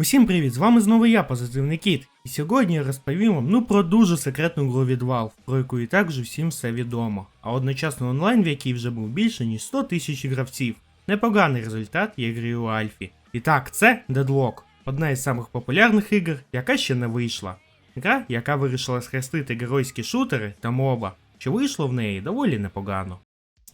Усім привіт! З вами знову я, Позитивний Кіт. І сьогодні я розповім вам ну про дуже секретну гру від Valve, про яку і так вже всім все відомо. А одночасно онлайн, в якій вже був більше ніж 100 тисяч гравців. Непоганий результат є гри у Альфі. І так, це Deadlock, одна із самих популярних ігор, яка ще не вийшла. Гра, яка вирішила схрестити геройські шутери та моба, що вийшло в неї доволі непогано.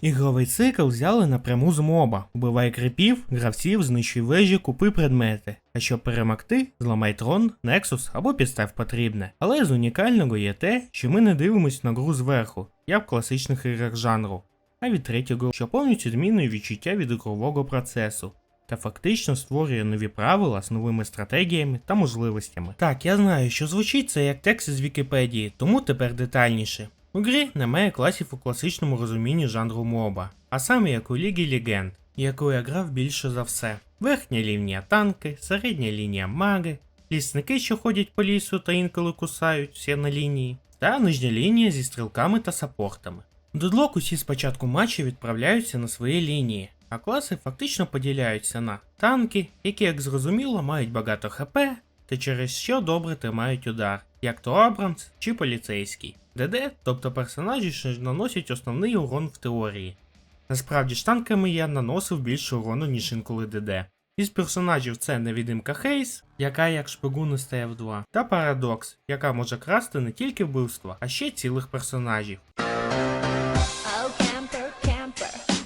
Ігровий цикл взяли напряму з моба. Убивай крипів, гравців, знищуй вежі, купи предмети. А щоб перемогти, зламай трон, нексус або підстав потрібне. Але з унікального є те, що ми не дивимось на гру зверху, як в класичних іграх жанру, а від третього, що повністю змінює відчуття від ігрового процесу. Та фактично створює нові правила з новими стратегіями та можливостями. Так, я знаю, що звучить це як текст з Вікіпедії, тому тепер детальніше. У грі немає класів у класичному розумінні жанру моба, а саме як у Лігі Легенд, яку я грав більше за все. Верхня лінія танки, середня лінія маги, лісники, що ходять по лісу та інколи кусають всі на лінії, та нижня лінія зі стрілками та саппортами. У Дедлок усі спочатку матчі відправляються на свої лінії, а класи фактично поділяються на танки, які, як зрозуміло, мають багато хп та через що добре тримають удар, як то Абрамс чи поліцейський. ДД, тобто персонажі, що наносять основний урон в теорії. Насправді ж танками я наносив більше урону, ніж інколи ДД. Із персонажів це невідимка Хейс, яка як шпигун із TF2, та Парадокс, яка може красти не тільки вбивства, а ще цілих персонажів. Oh.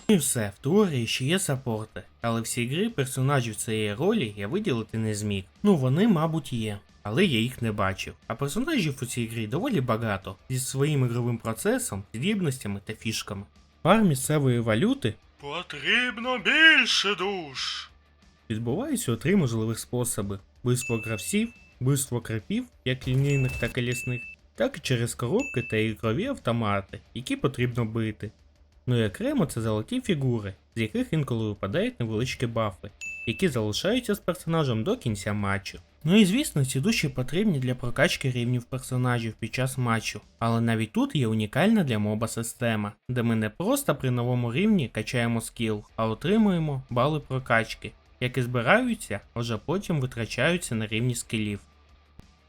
І все, в теорії ще є саппорти, але всі гри персонажів цієї ролі я виділити не зміг. Ну вони, мабуть, є, але я їх не бачив. А персонажів у цій грі доволі багато, зі своїм ігровим процесом, здібностями та фішками. Пар місцевої валюти потрібно більше душ. Відбуваються у три можливих способи: вбивство гравців, вбивство крипів, як лінійних, так і лісних, так і через коробки та ігрові автомати, які потрібно бити. Ну і окремо це золоті фігури, з яких інколи випадають невеличкі бафи, які залишаються з персонажем до кінця матчу. Ну і звісно, ці душі потрібні для прокачки рівнів персонажів під час матчу, але навіть тут є унікальна для моба система, де ми не просто при новому рівні качаємо скіл, а отримуємо бали прокачки, які збираються, вже потім витрачаються на рівні скілів.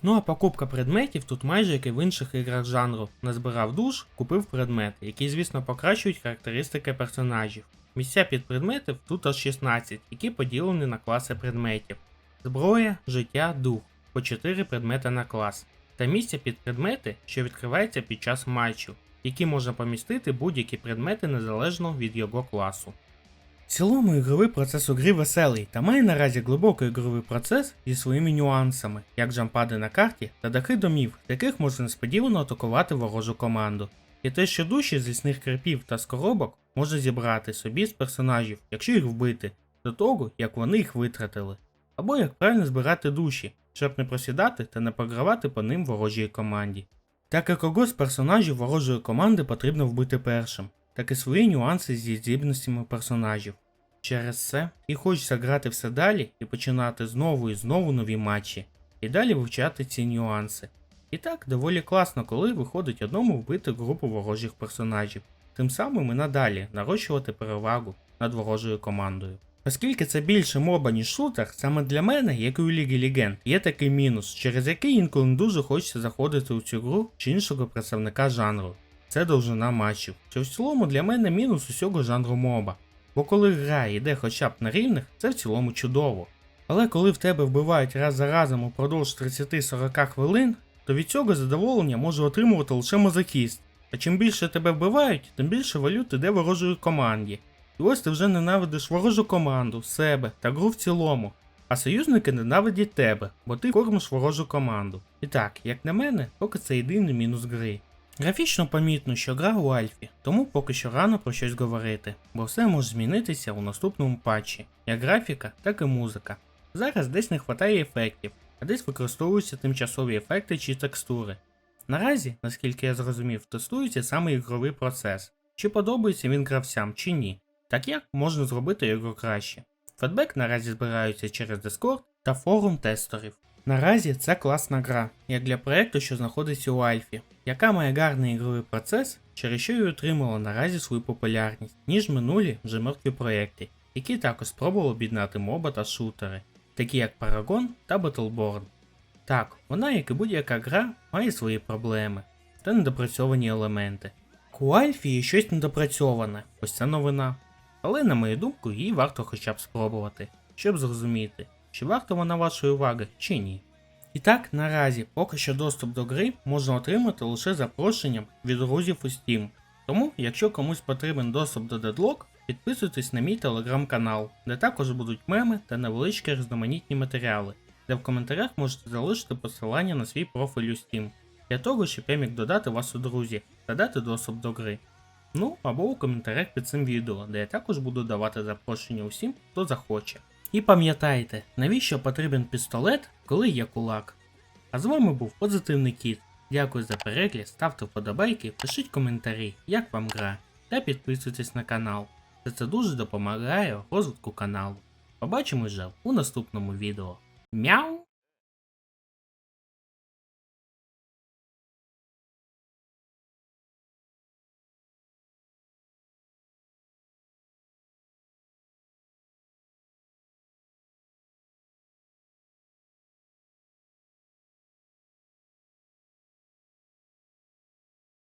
Ну а покупка предметів тут майже як і в інших іграх жанру. Назбирав душ, купив предмети, які, звісно, покращують характеристики персонажів. Місця під предметів тут аж 16, які поділені на класи предметів. Зброя, життя, дух по 4 предмети на клас. Та місця під предмети, що відкривається під час матчу, які можна помістити будь-які предмети незалежно від його класу. В цілому ігровий процес у гри веселий та має наразі глибокий ігровий процес зі своїми нюансами, як джампади на карті та дахи домів, з яких можна несподівано атакувати ворожу команду. І те, що душі з лісних крипів та з коробок можна зібрати собі з персонажів, якщо їх вбити, до того, як вони їх витратили. Або як правильно збирати душі, щоб не просідати та не програвати по ним ворожій команді. Так як когось з персонажів ворожої команди потрібно вбити першим, так і свої нюанси зі здібностями персонажів. Через це і хочеться грати все далі і починати знову і знову нові матчі, і далі вивчати ці нюанси. І так доволі класно, коли виходить одному вбити групу ворожих персонажів, тим самим і надалі нарощувати перевагу над ворожою командою. Оскільки це більше моба, ніж шутер, саме для мене, як і у Лігі Легенд, є такий мінус, через який інколи не дуже хочеться заходити у цю гру чи іншого представника жанру. Це довжина матчів, що в цілому для мене мінус усього жанру моба. Бо коли гра йде хоча б на рівних, це в цілому чудово. Але коли в тебе вбивають раз за разом упродовж 30-40 хвилин, то від цього задоволення може отримувати лише мазохіст. А чим більше тебе вбивають, тим більше валют іде ворожої команді. І ось ти вже ненавидиш ворожу команду, себе та гру в цілому. А союзники ненавидять тебе, бо ти кормиш ворожу команду. І так, як на мене, поки це єдиний мінус гри. Графічно помітно, що гра у Альфі, тому поки що рано про щось говорити, бо все може змінитися у наступному патчі, як графіка, так і музика. Зараз десь не вистачає ефектів, а десь використовуються тимчасові ефекти чи текстури. Наразі, наскільки я зрозумів, тестується саме ігровий процес, чи подобається він гравцям чи ні, так як можна зробити його краще. Федбек наразі збираються через Discord та форум тестерів. Наразі це класна гра, як для проекту, що знаходиться у Альфі, яка має гарний ігровий процес, через що й отримала наразі свою популярність, ніж минулі вже мертві проекти, які також спробували об'єднати моба та шутери. Такі як Paragon та Battleborn. Так, вона, як і будь-яка гра, має свої проблеми та недопрацьовані елементи. У Альфі є щось недопрацьоване, ось це новина. Але, на мою думку, її варто хоча б спробувати, щоб зрозуміти, чи варта вона вашої уваги чи ні. І так, наразі, поки що доступ до гри можна отримати лише запрошенням від друзів у Steam. Тому, якщо комусь потрібен доступ до Deadlock, підписуйтесь на мій телеграм-канал, де також будуть меми та невеличкі різноманітні матеріали, де в коментарях можете залишити посилання на свій профіль у Steam, для того, щоб я міг додати вас у друзі та дати доступ до гри. Ну або у коментарях під цим відео, де я також буду давати запрошення усім, хто захоче. І пам'ятайте, навіщо потрібен пістолет, коли є кулак. А з вами був Позитивний Кіт. Дякую за перегляд, ставте вподобайки, пишіть коментарі, як вам гра, та підписуйтесь на канал. Це це дуже допомагає розвитку каналу. Побачимось вже у наступному відео. Мяу!